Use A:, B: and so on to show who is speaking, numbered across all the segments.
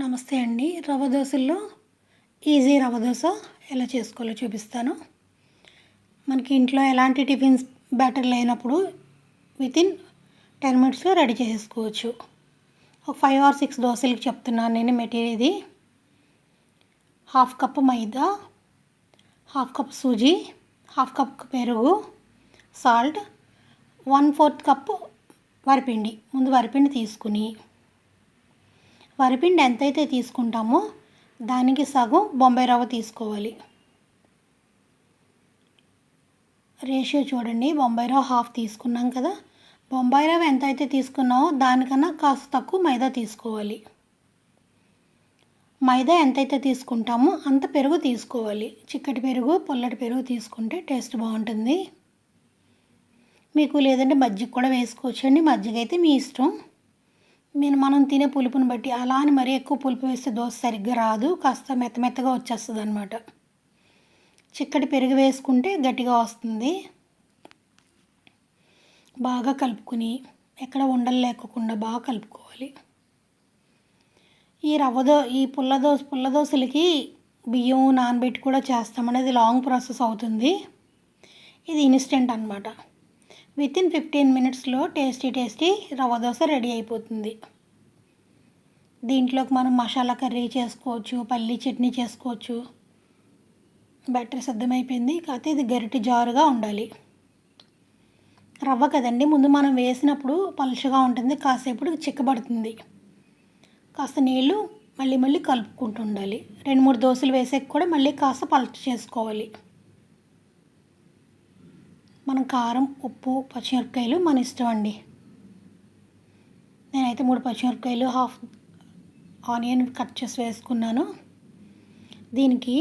A: నమస్తే అండి. రవ దోశల్లో ఈజీ రవ దోశ ఎలా చేసుకోవాలో చూపిస్తాను. మనకి ఇంట్లో ఎలాంటి టిఫిన్స్ బ్యాటర్ లేనప్పుడు వితిన్ టెన్ మినిట్స్లో రెడీ చేసుకోవచ్చు. ఒక ఫైవ్ ఆర్ సిక్స్ దోశలకి చెప్తున్నాను నేను మెటీరియల్ ఇది. Half cup maida half cup sooji half cup పెరుగు సాల్ట్ వన్ ఫోర్త్ కప్ వరిపిండి. ముందు వరిపిండి తీసుకుని వరిపిండి ఎంతైతే తీసుకుంటామో దానికి సగం బొంబాయి రవ్వ తీసుకోవాలి. రేషియో చూడండి బొంబాయి రవ్వ హాఫ్ తీసుకున్నాం కదా. బొంబాయి రవ్వ ఎంత అయితే తీసుకున్నామో దానికన్నా కాస్త తక్కువ మైదా తీసుకోవాలి. మైదా ఎంతైతే తీసుకుంటామో అంత పెరుగు తీసుకోవాలి. చిక్కటి పెరుగు పొల్లటి పెరుగు తీసుకుంటే టేస్ట్ బాగుంటుంది. మీకు లేదంటే మజ్జిగ కూడా వేసుకోవచ్చండి. మజ్జిగ అయితే మీ ఇష్టం. నేను మనం తినే పులుపుని బట్టి అలా అని మరీ ఎక్కువ పులుపు వేస్తే దోశ సరిగ్గా రాదు. కాస్త మెత్త మెత్తగా వచ్చేస్తుంది అనమాట చిక్కటి పెరుగు వేసుకుంటే గట్టిగా వస్తుంది. బాగా కలుపుకుని ఎక్కడ ఉండలు లేకుండా బాగా కలుపుకోవాలి. ఈ రవ్వ దో ఈ పుల్ల దోశ పుల్ల దోశలకి బియ్యం నానబెట్టి కూడా చేస్తామనేది లాంగ్ ప్రాసెస్ అవుతుంది. ఇది ఇన్స్టెంట్ అనమాట విత్ ఇన్ ఫిఫ్టీన్ మినిట్స్లో tasty tasty rava dosa ready అయిపోతుంది. దీంట్లోకి మనం మసాలా కర్రీ చేసుకోవచ్చు పల్లీ చట్నీ చేసుకోవచ్చు. బ్యాటర్ సిద్ధమైపోయింది కాకపోతే ఇది గరిటి జారుగా ఉండాలి. రవ్వ కదండి ముందు మనం వేసినప్పుడు పలుచగా ఉంటుంది కాసేపు చిక్కబడుతుంది. కాస్త నీళ్ళు మళ్ళీ మళ్ళీ కలుపుకుంటూ ఉండాలి. రెండు మూడు దోశలు వేసాక కూడా మళ్ళీ కాస్త పలుచ చేసుకోవాలి. మనం కారం ఉప్పు పచ్చిమిరపకాయలు మన ఇష్టం అండి. నేనైతే మూడు పచ్చిమిరపకాయలు హాఫ్ ఆనియన్ కట్ చేసి వేసుకున్నాను. దీనికి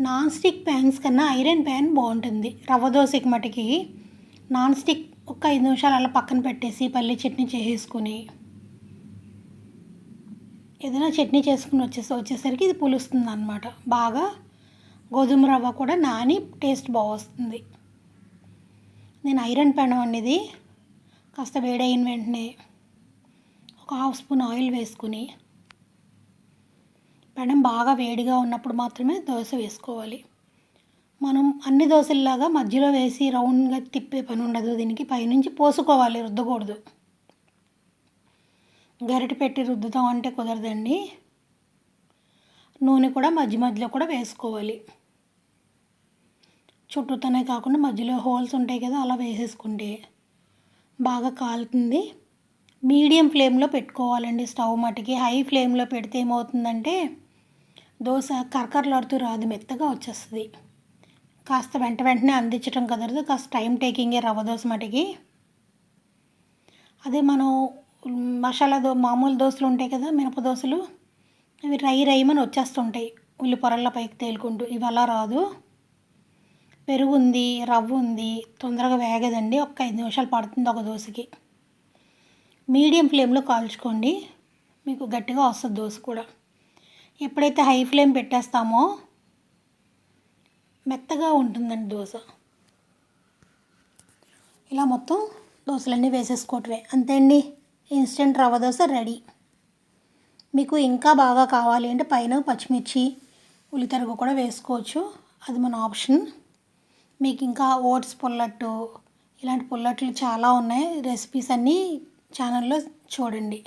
A: నాన్ స్టిక్ ప్యాన్స్ కన్నా ఐరన్ ప్యాన్ బాగుంటుంది. రవ్వ దోశకి మటుకి నాన్ స్టిక్ ఒక ఐదు నిమిషాలు అలా పక్కన పెట్టేసి పల్లి చట్నీ చేసేసుకుని ఏదైనా చట్నీ చేసుకుని వచ్చేసి వచ్చేసరికి ఇది పులుస్తుంది అనమాట బాగా గోధుమ రవ్వ కూడా నాని టేస్ట్ బాగా వస్తుంది. నేను ఐరన్ పెనం అనేది కాస్త వేడైన వెంటనే ఒక హాఫ్ స్పూన్ ఆయిల్ వేసుకుని పెనం బాగా వేడిగా ఉన్నప్పుడు మాత్రమే దోశ వేసుకోవాలి. మనం అన్ని దోశల్లాగా మధ్యలో వేసి రౌండ్గా తిప్పే పని ఉండదు. దీనికి పైనుంచి పోసుకోవాలి రుద్దకూడదు. గరిటె పెట్టి రుద్దుతాం అంటే కుదరదండి. నూనె కూడా మధ్య మధ్యలో కూడా వేసుకోవాలి. చుట్టూతోనే కాకుండా మధ్యలో హోల్స్ ఉంటాయి కదా అలా వేసేసుకుంటే బాగా కాలుతుంది. మీడియం ఫ్లేమ్లో పెట్టుకోవాలండి స్టవ్ మటుకి. హై ఫ్లేమ్లో పెడితే ఏమవుతుందంటే దోశ కరకరలాడుతూ రాదు మెత్తగా వచ్చేస్తుంది. కాస్త వెంట వెంటనే అందించడం కుదరదు కాస్త టైం టేకింగే రవ్వ దోశ మటుకి. అదే మనం మసాలా దో మామూలు దోశలు ఉంటాయి కదా మినప దోశలు అవి రై రైమని వచ్చేస్తుంటాయి. ఉల్లి పొరల పైకి తేలుకుంటూ. ఇవి అలా రాదు. పెరుగు ఉంది రవ్వ ఉంది తొందరగా వేగదండి. ఒక ఐదు నిమిషాలు పడుతుంది ఒక దోశకి. మీడియం ఫ్లేమ్లో కాల్చుకోండి. మీకు గట్టిగా వస్తుంది దోశ కూడా. ఎప్పుడైతే హై ఫ్లేమ్ పెట్టేస్తామో మెత్తగా ఉంటుందండి దోశ. ఇలా మొత్తం దోశలన్నీ వేసేసుకోవటమే. అంతే అండి. ఇన్స్టెంట్ రవ్వ దోశ రెడీ. మీకు ఇంకా బాగా కావాలి అంటే పైన పచ్చిమిర్చి ఉల్లితరుగు కూడా వేసుకోవచ్చు. అది మన ఆప్షన్. మీకు ఇంకా ఓట్స్ పుల్లట్టు ఇలాంటి పుల్లట్లు చాలా ఉన్నాయి. రెసిపీస్ అన్నీ ఛానల్లో చూడండి.